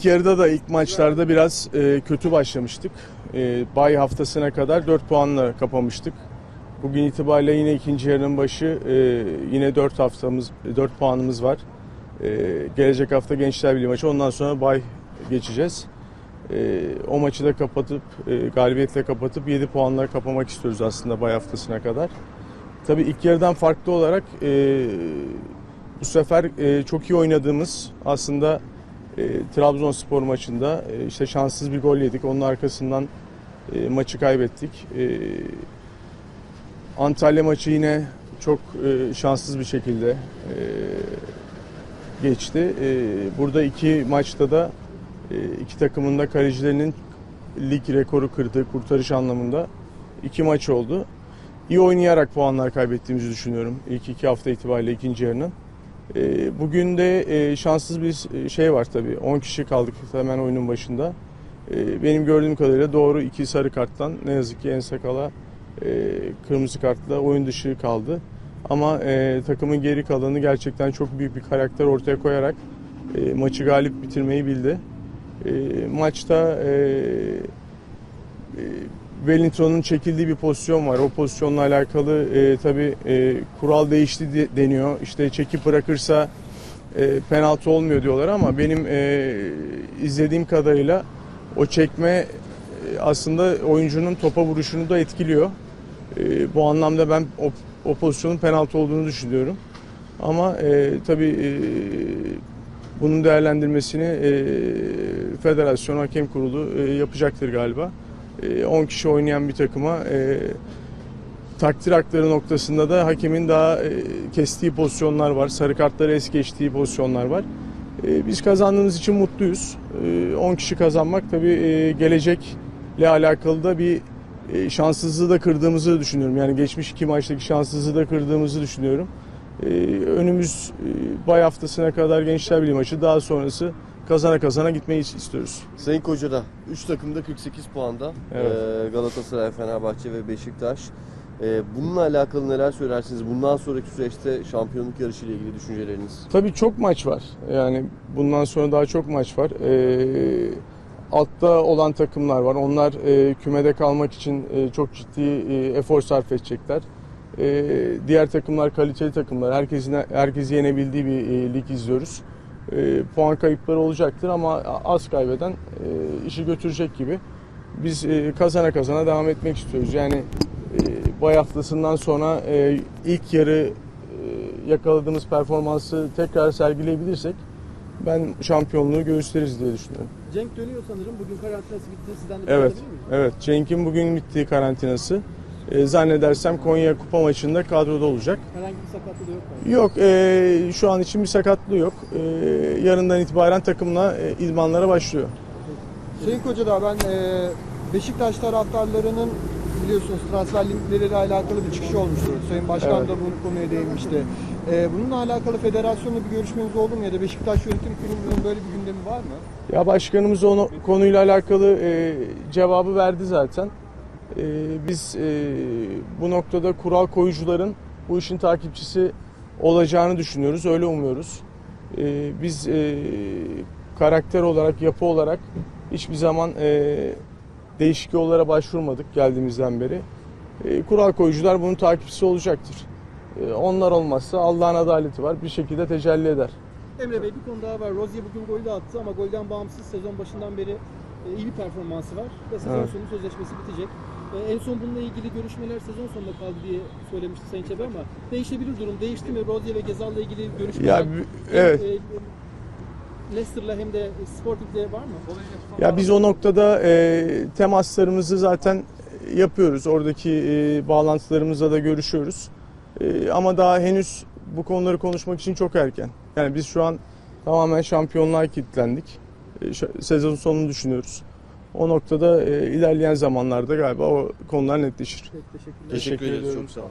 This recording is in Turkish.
ilk yarıda da ilk maçlarda biraz e, kötü başlamıştık. E, bay haftasına kadar 4 puanla kapamıştık. Bugün itibariyle yine ikinci yarının başı e, yine 4 haftamız 4 puanımız var. E, gelecek hafta Gençler Birliği maçı ondan sonra bay geçeceğiz. E, o maçı da kapatıp e, galibiyetle kapatıp 7 puanla kapamak istiyoruz aslında bay haftasına kadar. Tabii ilk yarıdan farklı olarak e, bu sefer e, çok iyi oynadığımız aslında e, Trabzonspor maçında e, işte şanssız bir gol yedik. Onun arkasından e, maçı kaybettik. E, Antalya maçı yine çok e, şanssız bir şekilde e, geçti. E, burada iki maçta da e, iki takımın da kalecilerinin lig rekoru kırdığı kurtarış anlamında iki maç oldu. İyi oynayarak puanlar kaybettiğimizi düşünüyorum ilk iki hafta itibariyle ikinci yarının. E, Bugün de e, şanssız bir şey var tabii. 10 kişi kaldık hemen oyunun başında. E, Benim gördüğüm kadarıyla doğru iki sarı karttan ne yazık ki Ensakal'a e, kırmızı kartla oyun dışı kaldı. Ama e, takımın geri kalanı gerçekten çok büyük bir karakter ortaya koyarak e, maçı galip bitirmeyi bildi. E, maçta e, e, Wellington'un çekildiği bir pozisyon var. O pozisyonla alakalı e, tabii e, kural değişti de- deniyor. İşte çekip bırakırsa e, penaltı olmuyor diyorlar ama benim e, izlediğim kadarıyla o çekme e, aslında oyuncunun topa vuruşunu da etkiliyor. E, bu anlamda ben o, o pozisyonun penaltı olduğunu düşünüyorum. Ama e, tabii e, bunun değerlendirmesini e, federasyon hakem kurulu e, yapacaktır galiba. E, 10 kişi oynayan bir takıma e, takdir hakları noktasında da hakemin daha e, kestiği pozisyonlar var. Sarı kartları es geçtiği pozisyonlar var. E, biz kazandığımız için mutluyuz. E, 10 kişi kazanmak tabii gelecekle alakalı da bir şanssızlığı da kırdığımızı düşünüyorum. Yani geçmiş iki maçtaki şanssızlığı da kırdığımızı düşünüyorum. Önümüz bay haftasına kadar Gençler Birliği maçı daha sonrası kazana kazana gitmeyi istiyoruz. Sayın Koca'da 3 takımda 48 puanda. Evet. Ee, Galatasaray, Fenerbahçe ve Beşiktaş. Ee, bununla alakalı neler söylersiniz? Bundan sonraki süreçte şampiyonluk yarışı ile ilgili düşünceleriniz? Tabii çok maç var. Yani bundan sonra daha çok maç var. Ee, altta olan takımlar var. Onlar e, kümede kalmak için e, çok ciddi e, efor sarf edecekler. E, diğer takımlar kaliteli takımlar. Herkesin herkesi yenebildiği bir e, lig izliyoruz. E, puan kayıpları olacaktır ama az kaybeden e, işi götürecek gibi. Biz e, kazana kazana devam etmek istiyoruz. Yani e, bay haftasından sonra e, ilk yarı e, yakaladığımız performansı tekrar sergileyebilirsek ben şampiyonluğu gösteririz diye düşünüyorum. Cenk dönüyor sanırım. Bugün karantinası bitti. Sizden de Evet, evet. Cenk'in bugün bittiği karantinası. E, zannedersem Konya Kupa maçında kadroda olacak. Herhangi bir sakatlığı yok mu? Yok, e, şu an için bir sakatlığı yok. E, yarından itibaren takımla e, idmanlara başlıyor. Sayın Kocadağ ben e, Beşiktaş taraftarlarının biliyorsunuz transfer linkleriyle alakalı bir çıkış olmuştu. Sayın Başkan Evet. da bu konuya değinmişti. E, bununla alakalı federasyonla bir görüşmeniz oldu mu ya da Beşiktaş Yönetim Kurulu'nun böyle bir gündemi var mı? Ya başkanımız o konuyla alakalı e, cevabı verdi zaten. E, biz e, bu noktada kural koyucuların bu işin takipçisi olacağını düşünüyoruz, öyle umuyoruz. E, biz e, karakter olarak, yapı olarak hiçbir zaman e, değişik yollara başvurmadık geldiğimizden beri. E, kural koyucular bunun takipçisi olacaktır. E, onlar olmazsa Allah'ın adaleti var, bir şekilde tecelli eder. Emre Bey bir konu daha var. Rozier bugün golü de attı ama golden bağımsız sezon başından beri iyi bir performansı var. Ve sezon Evet. sonu sözleşmesi bitecek. E, en son bununla ilgili görüşmeler sezon sonunda kaldı diye söylemişti Sayın Çebi ama değişebilir durum. Değişti mi? Rozier ve Gezal'la ilgili görüşmeler Ya evet. hem, e, Leicester'la hem de Sporting'de var mı? Ya biz o noktada e, temaslarımızı zaten yapıyoruz. Oradaki e, bağlantılarımızla da görüşüyoruz. E, ama daha henüz bu konuları konuşmak için çok erken. Yani biz şu an tamamen şampiyonluğa kilitlendik. E, sezon sonunu düşünüyoruz. O noktada e, ilerleyen zamanlarda galiba o konular netleşir. Peki, teşekkürler. Teşekkür, Teşekkür ederiz. Çok sağ olun.